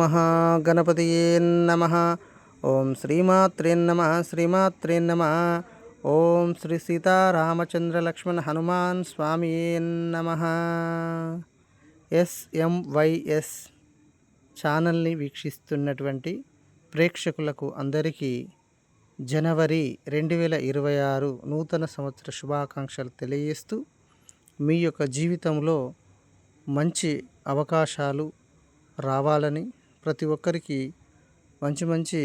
మహాగణపతియే నమ. ఓం శ్రీమాత్రే నమ శ్రీమాత్రే నమ. ఓం శ్రీ సీతారామచంద్ర లక్ష్మణ హనుమాన్ స్వామియే నమ. ఎస్ఎంవైఎస్ ఛానల్ని వీక్షిస్తున్నటువంటి ప్రేక్షకులకు అందరికీ జనవరి రెండు వేల ఇరవై ఆరు నూతన సంవత్సర శుభాకాంక్షలు తెలియజేస్తూ మీ యొక్క జీవితంలో మంచి అవకాశాలు రావాలని ప్రతి ఒక్కరికి మంచి మంచి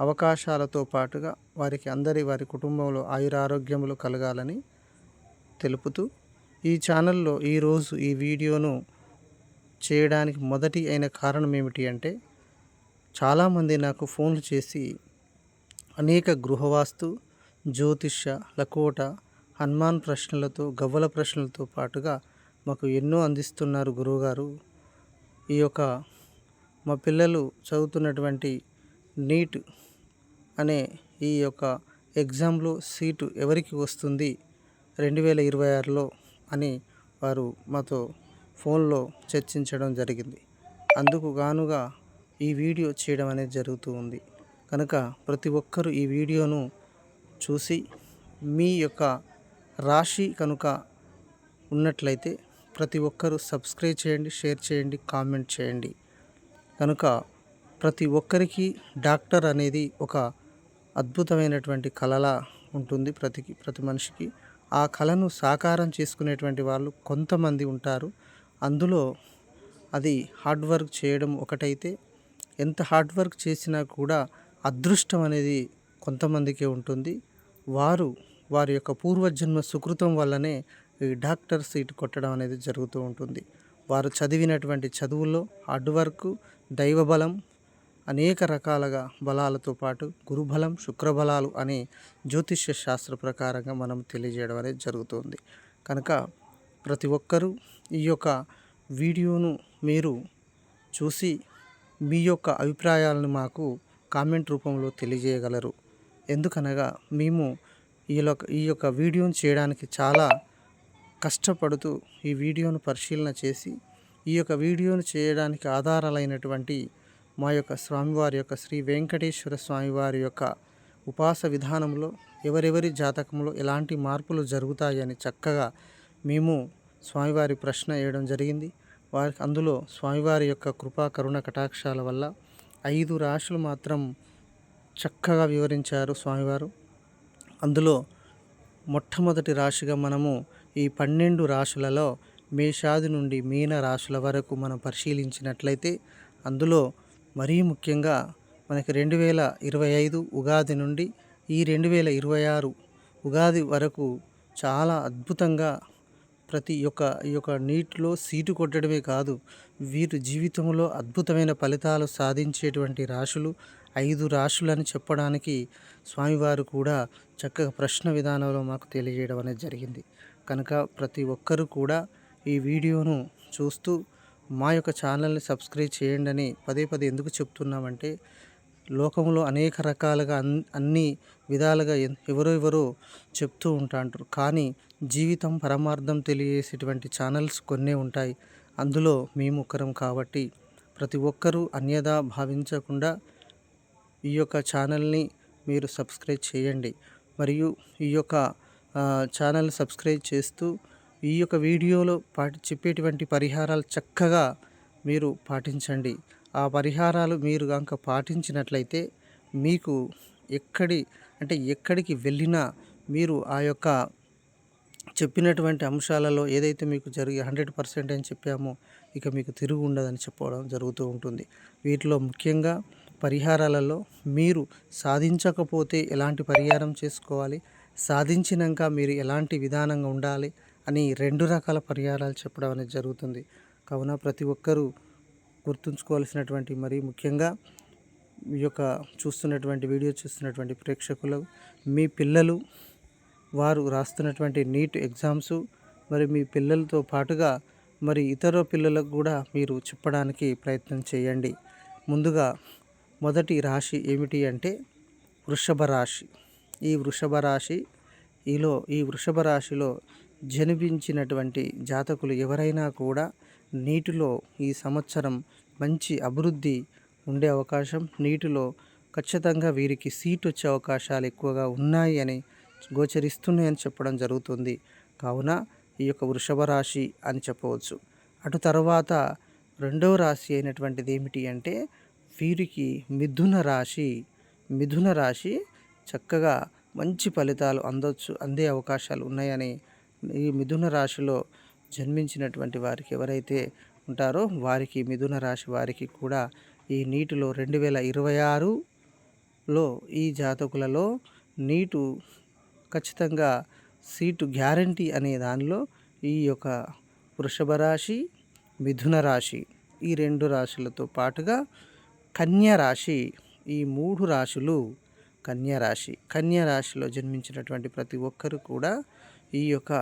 అవకాశాలతో పాటుగా వారికి అందరి వారి కుటుంబంలో ఆయురారోగ్యములు కలగాలని తెలుపుతూ ఈ ఛానల్లో ఈరోజు ఈ వీడియోను చేయడానికి మొదటి అయిన కారణం ఏమిటి అంటే చాలామంది నాకు ఫోన్లు చేసి అనేక గృహవాస్తు జ్యోతిష్య లకోట హనుమాన్ ప్రశ్నలతో గవ్వల ప్రశ్నలతో పాటుగా మాకు ఎన్నో అందిస్తున్నారు గురువుగారు. ఈ యొక్క మా పిల్లలు చదువుతున్నటువంటి నీట్ అనే ఈ యొక్క ఎగ్జామ్లో సీటు ఎవరికి వస్తుంది రెండు వేల ఇరవై ఆరులో అని వారు మాతో ఫోన్లో చర్చించడం జరిగింది. అందుకు గానుగా ఈ వీడియో చేయడం అనేది జరుగుతూ ఉంది. కనుక ప్రతి ఒక్కరూ ఈ వీడియోను చూసి మీ యొక్క రాశి కనుక ఉన్నట్లయితే ప్రతి ఒక్కరూ సబ్స్క్రైబ్ చేయండి షేర్ చేయండి కామెంట్ చేయండి. కనుక ప్రతి ఒక్కరికి డాక్టర్ అనేది ఒక అద్భుతమైనటువంటి కళలా ఉంటుంది ప్రతి ప్రతి మనిషికి. ఆ కళను సాకారం చేసుకునేటువంటి వాళ్ళు కొంతమంది ఉంటారు. అందులో అది హార్డ్ వర్క్ చేయడం ఒకటైతే ఎంత హార్డ్ వర్క్ చేసినా కూడా అదృష్టం అనేది కొంతమందికే ఉంటుంది. వారు వారి యొక్క పూర్వజన్మ సుకృతం వల్లనే ఈ డాక్టర్ సీట్ కొట్టడం అనేది జరుగుతూ ఉంటుంది. వారు చదివినటువంటి చదువుల్లో హార్డ్ వర్క్ దైవబలం అనేక రకాలుగా బలాలతో పాటు గురుబలం శుక్రబలాలు అనే జ్యోతిష్య శాస్త్ర ప్రకారంగా మనం తెలియజేయడం అనేది జరుగుతుంది. కనుక ప్రతి ఒక్కరూ ఈ యొక్క వీడియోను మీరు చూసి మీ యొక్క అభిప్రాయాలను మాకు కామెంట్ రూపంలో తెలియజేయగలరు. ఎందుకనగా మేము ఈలో ఈ యొక్క వీడియోను చేయడానికి చాలా కష్టపడుతూ ఈ వీడియోను పరిశీలన చేసి ఈ యొక్క వీడియోను చేయడానికి ఆధారాలైనటువంటి మా యొక్క స్వామివారి యొక్క శ్రీ వెంకటేశ్వర స్వామివారి యొక్క ఉపాస విధానంలో ఎవరెవరి జాతకంలో ఎలాంటి మార్పులు జరుగుతాయని చక్కగా మేము స్వామివారి ప్రశ్న వేయడం జరిగింది. వారికి అందులో స్వామివారి యొక్క కృపా కరుణ కటాక్షాల వల్ల ఐదు రాశులు మాత్రం చక్కగా వివరించారు స్వామివారు. అందులో మొట్టమొదటి రాశిగా మనము ఈ పన్నెండు రాశులలో మేషాది నుండి మీన రాశుల వరకు మనం పరిశీలించినట్లయితే అందులో మరీ ముఖ్యంగా మనకి రెండు వేల ఇరవై ఐదు ఉగాది నుండి ఈ రెండు వేల ఇరవై ఆరు ఉగాది వరకు చాలా అద్భుతంగా ప్రతి ఒక్క ఈ యొక్క నీటిలో సీటు కొట్టడమే కాదు వీరు జీవితంలో అద్భుతమైన ఫలితాలు సాధించేటువంటి రాశులు ఐదు రాశులని చెప్పడానికి స్వామివారు కూడా చక్కగా ప్రశ్న విధానంలో మాకు తెలియజేయడం అనేది జరిగింది. కనుక ప్రతి ఒక్కరూ కూడా ఈ వీడియోను చూస్తూ మా యొక్క ఛానల్ని సబ్స్క్రైబ్ చేయండి అని పదే పదే ఎందుకు చెప్తున్నామంటే లోకంలో అనేక రకాలుగా అన్ అన్ని విధాలుగా ఎవరో ఎవరో చెప్తూ ఉంటాంటారు కానీ జీవితం పరమార్థం తెలియజేసేటువంటి ఛానల్స్ కొన్నే ఉంటాయి. అందులో మేము ఒకరం కాబట్టి ప్రతి ఒక్కరూ అన్యదా భావించకుండా ఈ యొక్క ఛానల్ని మీరు సబ్స్క్రైబ్ చేయండి. మరియు ఈ యొక్క ఛానల్ సబ్స్క్రైబ్ చేస్తూ ఈ యొక్క వీడియోలో పాటి చెప్పేటువంటి పరిహారాలు చక్కగా మీరు పాటించండి. ఆ పరిహారాలు మీరు కనుక పాటించినట్లయితే మీకు ఎక్కడి అంటే ఎక్కడికి వెళ్ళినా మీరు ఆ యొక్క చెప్పినటువంటి అంశాలలో ఏదైతే మీకు జరిగి హండ్రెడ్ పర్సెంట్ అని చెప్పామో ఇక మీకు తిరుగు ఉండదని చెప్పడం జరుగుతూ ఉంటుంది. వీటిలో ముఖ్యంగా పరిహారాలలో మీరు సాధించకపోతే ఎలాంటి పరిహారం చేసుకోవాలి? సాధించినాక మీరు ఎలాంటి విధానంగా ఉండాలి? అని రెండు రకాల పరిహారాలు చెప్పడం అనేది జరుగుతుంది. కావున ప్రతి ఒక్కరూ గుర్తుంచుకోవాల్సినటువంటి మరి ముఖ్యంగా ఈ యొక్క చూస్తున్నటువంటి వీడియో చూస్తున్నటువంటి ప్రేక్షకులు మీ పిల్లలు వారు రాస్తున్నటువంటి నీట్ ఎగ్జామ్స్ మరి మీ పిల్లలతో పాటుగా మరి ఇతర పిల్లలకు కూడా మీరు చెప్పడానికి ప్రయత్నం చేయండి. ముందుగా మొదటి రాశి ఏమిటి అంటే వృషభ రాశి. ఈ వృషభ రాశి ఈలో ఈ వృషభ రాశిలో జన్మించినటువంటి జాతకులు ఎవరైనా కూడా నీటిలో ఈ సంవత్సరం మంచి అభివృద్ధి ఉండే అవకాశం నీటిలో ఖచ్చితంగా వీరికి సీట్ వచ్చే అవకాశాలు ఎక్కువగా ఉన్నాయి అని గోచరిస్తున్నాయని చెప్పడం జరుగుతుంది. కావున ఈ యొక్క వృషభ రాశి అని చెప్పవచ్చు. అటు తర్వాత రెండవ రాశి అయినటువంటిది ఏమిటి అంటే వీరికి మిథున రాశి. మిథున రాశి చక్కగా మంచి ఫలితాలు అందొచ్చు అందే అవకాశాలు ఉన్నాయని ఈ మిథున రాశిలో జన్మించినటువంటి వారికి ఎవరైతే ఉంటారో వారికి మిథున రాశి వారికి కూడా ఈ నీటిలో రెండు వేల ఇరవై ఆరులో ఈ జాతకులలో నీటు ఖచ్చితంగా సీటు గ్యారంటీ అనే దానిలో ఈ యొక్క వృషభ రాశి మిథున రాశి ఈ రెండు రాశులతో పాటుగా కన్య రాశి ఈ మూడు రాశులు కన్య రాశి. కన్యా రాశిలో జన్మించినటువంటి ప్రతి ఒక్కరు కూడా ఈ యొక్క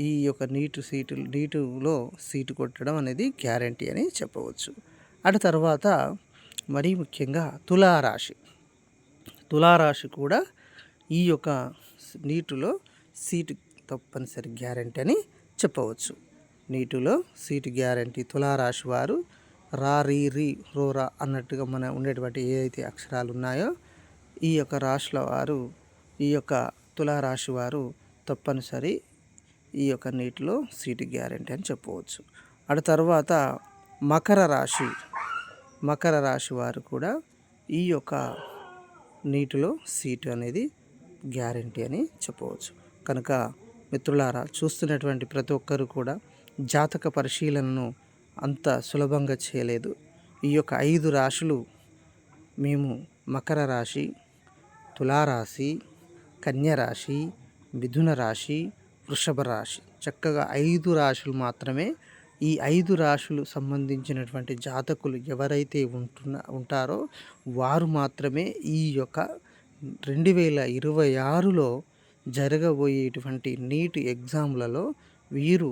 ఈ యొక్క నీటు సీటు నీటులో సీటు కొట్టడం అనేది గ్యారంటీ అని చెప్పవచ్చు. అటు తర్వాత మరీ ముఖ్యంగా తులారాశి. తులారాశి కూడా ఈ యొక్క నీటిలో సీటు తప్పనిసరి గ్యారంటీ అని చెప్పవచ్చు. నీటిలో సీటు గ్యారంటీ తులారాశి వారు రా రీ రీ రోరా అన్నట్టుగా మన ఉండేటువంటి ఏదైతే అక్షరాలు ఉన్నాయో ఈ యొక్క రాశుల వారు ఈ యొక్క తులారాశి వారు తప్పనిసరి ఈ యొక్క నీటిలో సీటు గ్యారంటీ అని చెప్పవచ్చు. అటు తర్వాత మకర రాశి మకర రాశి వారు కూడా ఈ యొక్క నీటిలో సీటు అనేది గ్యారంటీ అని చెప్పవచ్చు. కనుక మిత్రులారా చూస్తున్నటువంటి ప్రతి ఒక్కరు కూడా జాతక పరిశీలనను అంత సులభంగా చేయలేదు. ఈ యొక్క ఐదు రాశులు మేము మకర రాశి తులారాశి కన్య రాశి మిథున రాశి వృషభ రాశి. చక్కగా ఐదు రాశులు మాత్రమే ఈ ఐదు రాశులు సంబంధించినటువంటి జాతకులు ఎవరైతే ఉంటున్న ఉంటారో వారు మాత్రమే ఈ యొక్క రెండు వేల ఇరవై ఆరులో జరగబోయేటువంటి నీట్ ఎగ్జామ్లలో వీరు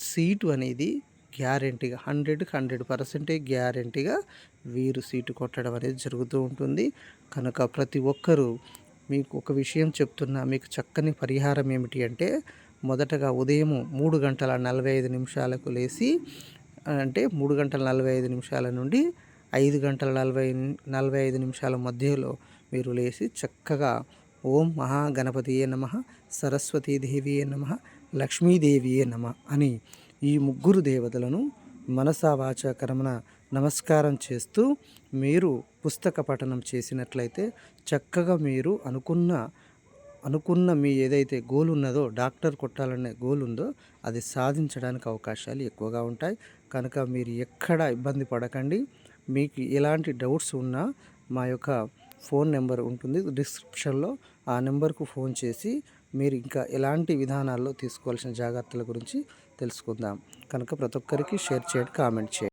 సీటు అనేది గ్యారెంటీగా హండ్రెడ్కి హండ్రెడ్ పర్సెంటేజ్ గ్యారెంటీగా వీరు సీటు కొట్టడం అనేది జరుగుతూ ఉంటుంది. కనుక ప్రతి ఒక్కరూ మీకు ఒక విషయం చెప్తున్నా. మీకు చక్కని పరిహారం ఏమిటి అంటే మొదటగా ఉదయం మూడు గంటల నలభై ఐదు నిమిషాలకు లేచి అంటే మూడు గంటల నలభై ఐదు నిమిషాల నుండి ఐదు గంటల నలభై నలభై ఐదు నిమిషాల మధ్యలో మీరు లేచి చక్కగా ఓం మహాగణపతియే నమ సరస్వతీదేవియే నమ లక్ష్మీదేవియే నమ అని ఈ ముగ్గురు దేవతలను మనసా వాచ కర్మన నమస్కారం చేస్తూ మీరు పుస్తక పఠనం చేసినట్లయితే చక్కగా మీరు అనుకున్న అనుకున్న మీ ఏదైతే గోల్ ఉన్నదో డాక్టర్ కొట్టాలనే గోల్ ఉందో అది సాధించడానికి అవకాశాలు ఎక్కువగా ఉంటాయి. కనుక మీరు ఎక్కడ ఇబ్బంది పడకండి. మీకు ఎలాంటి డౌట్స్ ఉన్నా మా యొక్క ఫోన్ నెంబర్ ఉంటుంది డిస్క్రిప్షన్లో ఆ నెంబర్కు ఫోన్ చేసి మీరు ఇంకా ఎలాంటి విధానాల్లో తీసుకోవాల్సిన జాగ్రత్తల గురించి తెలుసుకుందాం. కనుక ప్రతి ఒక్కరికి షేర్ చేయండి కామెంట్ చేయండి.